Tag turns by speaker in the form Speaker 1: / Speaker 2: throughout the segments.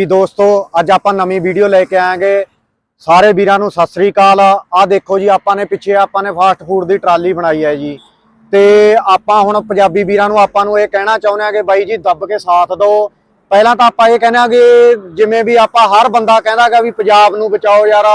Speaker 1: ਜੀ ਦੋਸਤੋ, ਅੱਜ ਆਪਾਂ ਨਵੀਂ ਵੀਡੀਓ ਲੈ ਕੇ ਆਏਗੇ ਸਾਰੇ ਵੀਰਾਂ ਨੂੰ ਸਤਿ ਸ੍ਰੀ ਅਕਾਲ। ਆ ਦੇਖੋ ਜੀ, ਆਪਾਂ ਨੇ ਪਿੱਛੇ ਆਪਾਂ ਨੇ ਫਾਸਟ ਫੂਡ ਦੀ ਟਰਾਲੀ ਬਣਾਈ ਹੈ ਜੀ। ਤੇ ਆਪਾਂ ਹੁਣ ਪੰਜਾਬੀ ਵੀਰਾਂ ਨੂੰ ਆਪਾਂ ਨੂੰ ਇਹ ਕਹਿਣਾ ਚਾਹੁੰਦੇ ਆ ਕਿ ਬਾਈ ਜੀ, ਦੱਬ ਕੇ ਸਾਥ ਦਿਓ। ਪਹਿਲਾਂ ਤਾਂ ਆਪਾਂ ਇਹ ਕਹਿੰਦੇ ਆ ਕਿ ਜਿਵੇਂ ਵੀ ਆਪਾਂ ਹਰ ਬੰਦਾ ਕਹਿੰਦਾਗਾ ਵੀ ਪੰਜਾਬ ਨੂੰ ਬਚਾਓ ਯਾਰ,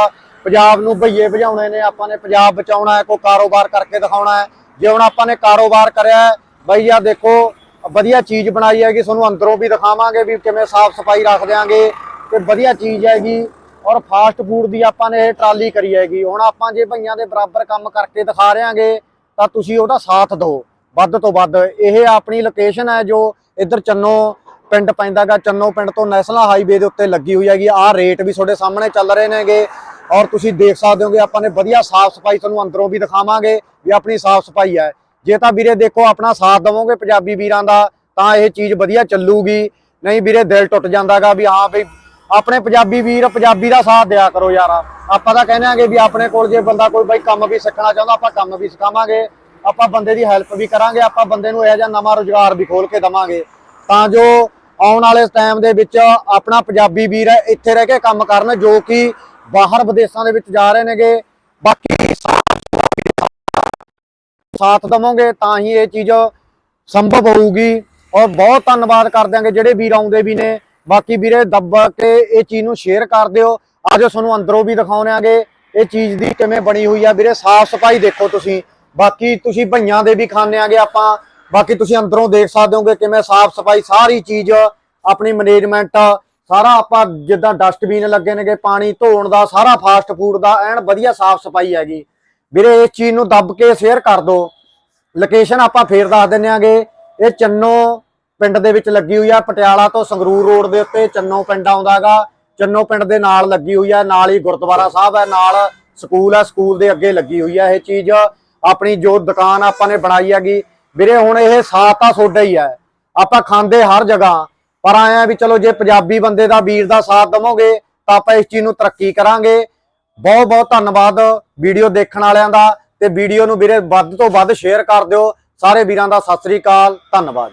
Speaker 1: ਪੰਜਾਬ ਨੂੰ ਭਈਏ ਭਜਾਉਣੇ ਨੇ, ਆਪਾਂ ਨੇ ਪੰਜਾਬ ਬਚਾਉਣਾ ਹੈ, ਕੋਈ ਕਾਰੋਬਾਰ ਕਰਕੇ ਦਿਖਾਉਣਾ ਹੈ। ਜੇ ਹੁਣ ਆਪਾਂ ਨੇ ਕਾਰੋਬਾਰ ਕਰਿਆ ਬਾਈ ਆ ਦੇਖੋ ਵਧੀਆ ਚੀਜ਼ ਬਣਾਈ ਹੈਗੀ, ਤੁਹਾਨੂੰ ਅੰਦਰੋਂ ਵੀ ਦਿਖਾਵਾਂਗੇ ਵੀ ਕਿਵੇਂ ਸਾਫ਼ ਸਫ਼ਾਈ ਰੱਖ ਦਿਆਂਗੇ ਤੇ ਵਧੀਆ ਚੀਜ਼ ਹੈਗੀ ਔਰ ਫਾਸਟ ਫੂਡ ਦੀ ਆਪਾਂ ਨੇ ਇਹ ਟਰਾਲੀ ਕਰੀ ਹੈਗੀ। ਹੁਣ ਆਪਾਂ ਜੇ ਭਈਆਂ ਦੇ ਬਰਾਬਰ ਕੰਮ ਕਰਕੇ ਦਿਖਾ ਰਿਆਂਗੇ ਤਾਂ ਤੁਸੀਂ ਉਹਦਾ ਸਾਥ ਦਿਓ। ਵੱਧ ਤੋਂ ਵੱਧ, ਇਹ ਆਪਣੀ ਲੋਕੇਸ਼ਨ ਹੈ ਜੋ ਇੱਧਰ ਚੰਨੋ ਪਿੰਡ ਪੈਂਦਾਗਾ, ਚੰਨੋ ਪਿੰਡ ਤੋਂ ਨੈਸ਼ਨਲ ਹਾਈਵੇ ਦੇ ਉੱਤੇ ਲੱਗੀ ਹੋਈ ਹੈਗੀ। ਆਹ ਰੇਟ ਵੀ ਤੁਹਾਡੇ ਸਾਹਮਣੇ ਚੱਲ ਰਹੇ ਨੇਗੇ ਔਰ ਤੁਸੀਂ ਦੇਖ ਸਕਦੇ ਹੋਗੇ ਆਪਾਂ ਨੇ ਵਧੀਆ ਸਾਫ਼ ਸਫ਼ਾਈ ਤੁਹਾਨੂੰ ਅੰਦਰੋਂ ਵੀ ਦਿਖਾਵਾਂਗੇ ਵੀ ਆਪਣੀ ਸਾਫ਼ ਸਫ਼ਾਈ ਹੈ। ਜੇ ਤਾਂ ਵੀਰੇ ਦੇਖੋ ਆਪਣਾ ਸਾਥ ਦਵੋਗੇ ਪੰਜਾਬੀ ਵੀਰਾਂ ਦਾ, ਤਾਂ ਇਹ ਚੀਜ਼ ਵਧੀਆ ਚੱਲੂਗੀ। ਨਹੀਂ ਵੀਰੇ ਦਿਲ ਟੁੱਟ ਜਾਂਦਾਗਾ ਵੀ ਹਾਂ ਬਈ, ਆਪਣੇ ਪੰਜਾਬੀ ਵੀਰ ਪੰਜਾਬੀ ਦਾ ਸਾਥ ਦਿਆ ਕਰੋ ਯਾਰ। ਆਪਾਂ ਤਾਂ ਕਹਿੰਦੇ ਆਂਗੇ ਵੀ ਆਪਣੇ ਕੋਲ ਜੇ ਬੰਦਾ ਕੋਈ ਬਾਈ ਕੰਮ ਵੀ ਸਿੱਖਣਾ ਚਾਹੁੰਦਾ, ਆਪਾਂ ਕੰਮ ਵੀ ਸਿਖਾਵਾਂਗੇ। ਆਪਾਂ ਬੰਦੇ ਦੀ ਹੈਲਪ ਵੀ ਕਰਾਂਗੇ, ਆਪਾਂ ਬੰਦੇ ਨੂੰ ਇਹੋ ਜਿਹਾ ਨਵਾਂ ਰੁਜ਼ਗਾਰ ਵੀ ਖੋਲ ਕੇ ਦਵਾਂਗੇ। ਤਾਂ ਜੋ ਆਉਣ ਵਾਲੇ ਟਾਈਮ ਦੇ ਵਿੱਚ ਆਪਣਾ ਪੰਜਾਬੀ ਵੀਰ ਇੱਥੇ ਰਹਿ ਕੇ ਕੰਮ ਕਰਨ, ਜੋ ਕਿ ਬਾਹਰ ਵਿਦੇਸ਼ਾਂ ਦੇ ਵਿੱਚ ਜਾ ਰਹੇ ਨੇਗੇ। ਬਾਕੀ ਸਾਥ ਦਵੋਗੇ, ਤਾਂ ਹੀ ਇਹ ਚੀਜ਼ ਸੰਭਵ ਹੋਊਗੀ। ਔਰ ਬਹੁਤ ਧੰਨਵਾਦ ਕਰ ਦਿਆਂਗੇ ਜਿਹੜੇ ਵੀਰ ਆਉਂਦੇ ਵੀ ਨੇ। ਬਾਕੀ ਵੀਰੇ, ਦੱਬ ਕੇ ਇਹ ਚੀਜ਼ ਨੂੰ ਸ਼ੇਅਰ ਕਰ ਦਿਓ। ਆਜੋ ਤੁਹਾਨੂੰ ਅੰਦਰੋਂ ਵੀ ਦਿਖਾਉਣੇ ਆਗੇ ਇਹ ਚੀਜ਼ ਦੀ ਕਿਵੇਂ ਬਣੀ ਹੋਈ ਆ। ਵੀਰੇ, ਸਾਫ਼ ਸਫ਼ਾਈ ਦੇਖੋ ਤੁਸੀਂ। ਬਾਕੀ ਤੁਸੀਂ ਭਈਆਂ ਦੇ ਵੀ ਖਾਣੇ ਆਗੇ ਆਪਾਂ। ਬਾਕੀ ਤੁਸੀਂ ਅੰਦਰੋਂ ਦੇਖ ਸਕਦੇ ਹੋਗੇ ਕਿਵੇਂ ਸਾਫ਼ ਸਫ਼ਾਈ ਸਾਰੀ ਚੀਜ਼ ਆਪਣੀ ਮੈਨੇਜਮੈਂਟ ਸਾਰਾ ਆਪਾਂ ਜਿੱਦਾਂ ਡਸਟਬਿਨ ਲੱਗੇ ਨੇਗੇ, ਪਾਣੀ ਧੋਣ ਦਾ, ਸਾਰਾ ਫਾਸਟ ਫੂਡ ਦਾ, ਐਨ ਵਧੀਆ ਸਾਫ਼ ਸਫ਼ਾਈ ਹੈਗੀ। ਵੀਰੇ, ਇਸ ਚੀਜ਼ ਨੂੰ ਦੱਬ ਕੇ ਸ਼ੇਅਰ ਕਰ ਦਿਓ। ਲੋਕੇਸ਼ਨ ਆਪਾਂ ਫੇਰ ਦੱਸ ਦਿੰਨੇ ਆਗੇ। ਇਹ ਚੰਨੋ ਪਿੰਡ ਦੇ ਵਿੱਚ ਲੱਗੀ ਹੋਈ ਆ, ਪਟਿਆਲਾ ਤੋਂ ਸੰਗਰੂਰ ਰੋਡ ਦੇ ਉੱਤੇ ਚੰਨੋ ਪਿੰਡ ਆਉਂਦਾਗਾ ਚੰਨੋ ਪਿੰਡ ਦੇ ਨਾਲ ਲੱਗੀ ਹੋਈ ਆ, ਨਾਲ ਹੀ ਗੁਰਦੁਆਰਾ ਸਾਹਿਬ ਹੈ ਨਾਲ ਸਕੂਲ ਆ, ਸਕੂਲ ਦੇ ਅੱਗੇ ਲੱਗੀ ਹੋਈ ਆ ਇਹ ਚੀਜ਼। ਆਪਣੀ ਜੋ ਦੁਕਾਨ ਆਪਾਂ ਨੇ ਬਣਾਈ ਹੈਗੀ। ਵੀਰੇ, ਹੁਣ ਇਹ ਸਾਥ ਤਾਂ ਤੁਹਾਡਾ ਹੀ ਹੈ ਆਪਾਂ ਖਾਂਦੇ ਹਰ ਜਗ੍ਹਾ, ਪਰ ਆਇਆ ਵੀ ਚਲੋ ਜੇ ਪੰਜਾਬੀ ਬੰਦੇ ਦਾ, ਵੀਰ ਦਾ ਸਾਥ ਦਵੋਗੇ, ਤਾਂ ਆਪਾਂ ਇਸ ਚੀਜ਼ ਨੂੰ ਤਰੱਕੀ ਕਰਾਂਗੇ। ਬਹੁਤ ਬਹੁਤ ਧੰਨਵਾਦ ਵੀਡੀਓ ਦੇਖਣ ਵਾਲਿਆਂ ਦਾ ਤੇ ਵੀਡੀਓ ਨੂੰ ਵੀਰੇ ਵੱਧ ਤੋਂ ਵੱਧ ਸ਼ੇਅਰ ਕਰ ਦਿਓ। ਸਾਰੇ ਵੀਰਾਂ ਦਾ ਸਤਿ ਸ੍ਰੀ ਅਕਾਲ, ਧੰਨਵਾਦ।